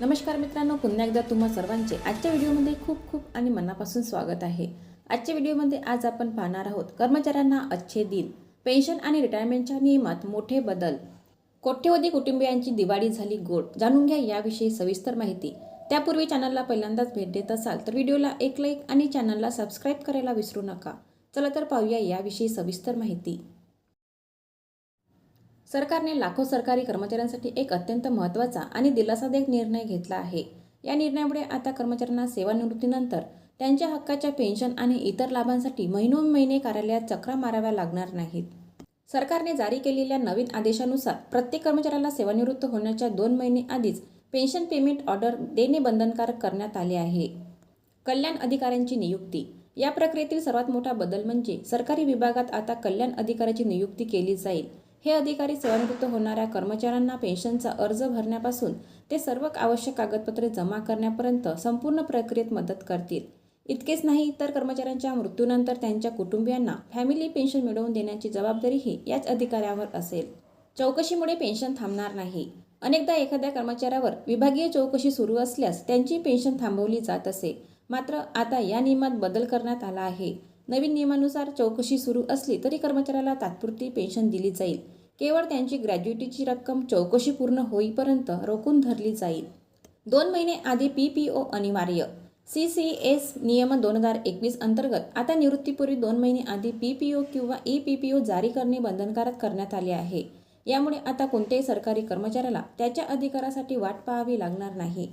नमस्कार मित्रांनो पुन्हा एकदा तुम्हा सर्वांचे आजच्या व्हिडिओमध्ये खूप खूप आणि मनापासून स्वागत आहे. आजच्या व्हिडिओमध्ये आज आपण पाहणार आहोत कर्मचाऱ्यांना अच्छे दिन पेन्शन आणि रिटायरमेंटच्या नियमात मोठे बदल. कोट्यवधी कुटुंबियांची दिवाळी झाली गोड. जाणून घ्या याविषयी सविस्तर माहिती. त्यापूर्वी चॅनलला पहिल्यांदाच भेट देत असाल तर व्हिडिओला एक लाईक आणि चॅनलला सबस्क्राईब करायला विसरू नका. चला तर पाहूया याविषयी सविस्तर माहिती. सरकारने लाखो सरकारी कर्मचाऱ्यांसाठी एक अत्यंत महत्त्वाचा आणि दिलासादायक निर्णय घेतला आहे. या निर्णयामुळे आता कर्मचाऱ्यांना सेवानिवृत्तीनंतर त्यांच्या हक्काच्या पेन्शन आणि इतर लाभांसाठी महिनोन्महिने कार्यालयात चक्रा माराव्या लागणार नाहीत. सरकारने जारी केलेल्या नवीन आदेशानुसार प्रत्येक कर्मचाऱ्याला सेवानिवृत्त होण्याच्या दोन महिने आधीच पेन्शन पेमेंट ऑर्डर देणे बंधनकारक करण्यात आले आहे. कल्याण अधिकाऱ्यांची नियुक्ती. या प्रक्रियेतील सर्वात मोठा बदल म्हणजे सरकारी विभागात आता कल्याण अधिकाऱ्याची नियुक्ती केली जाईल. हे अधिकारी सेवानिवृत्त होणाऱ्या कर्मचाऱ्यांना पेन्शनचा अर्ज भरण्यापासून ते सर्व आवश्यक कागदपत्रे जमा करण्यापर्यंत संपूर्ण प्रक्रियेत मदत करतील. इतकेच नाही तर कर्मचाऱ्यांच्या मृत्यूनंतर त्यांच्या कुटुंबियांना फॅमिली पेन्शन मिळवून देण्याची जबाबदारीही याच अधिकाऱ्यावर असेल. चौकशीमुळे पेन्शन थांबणार नाही. अनेकदा एखाद्या कर्मचाऱ्यावर विभागीय चौकशी सुरू असल्यास त्यांची पेन्शन थांबवली जात असे. मात्र आता या नियमात बदल करण्यात आला आहे. नवीन नियमानुसार चौकशी सुरू असली तरी कर्मचाऱ्याला तात्पुरती पेन्शन दिली जाईल. केवळ त्यांची ग्रॅज्युटीची रक्कम चौकशी पूर्ण होईपर्यंत रोखून धरली जाईल. दोन महिने आधी पी पी ओ अनिवार्य. सी सी एस नियम दोन हजार एकवीस अंतर्गत आता निवृत्तीपूर्वी दोन महिने आधी पी पी ओ किंवा ई पी पी ओ जारी करणे बंधनकारक करण्यात आले आहे. यामुळे आता कोणत्याही सरकारी कर्मचाऱ्याला त्याच्या अधिकारासाठी वाट पाहावी लागणार नाही.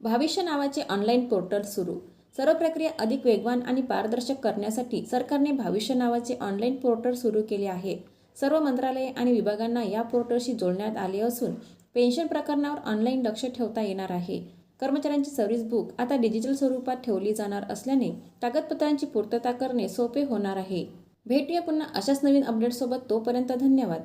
भविष्य नावाचे ऑनलाईन पोर्टल सुरू. सर्व प्रक्रिया अधिक वेगवान आणि पारदर्शक करण्यासाठी सरकारने भविष्य नावाचे ऑनलाईन पोर्टल सुरू केले आहे. सर्व मंत्रालये आणि विभागांना या पोर्टलशी जोडण्यात आले असून पेन्शन प्रकरणावर ऑनलाईन लक्ष ठेवता येणार आहे. कर्मचाऱ्यांची सर्व्हिस बुक आता डिजिटल स्वरूपात ठेवली जाणार असल्याने कागदपत्रांची पूर्तता करणे सोपे होणार आहे. भेटूया पुन्हा अशाच नवीन अपडेटसोबत तोपर्यंत धन्यवाद.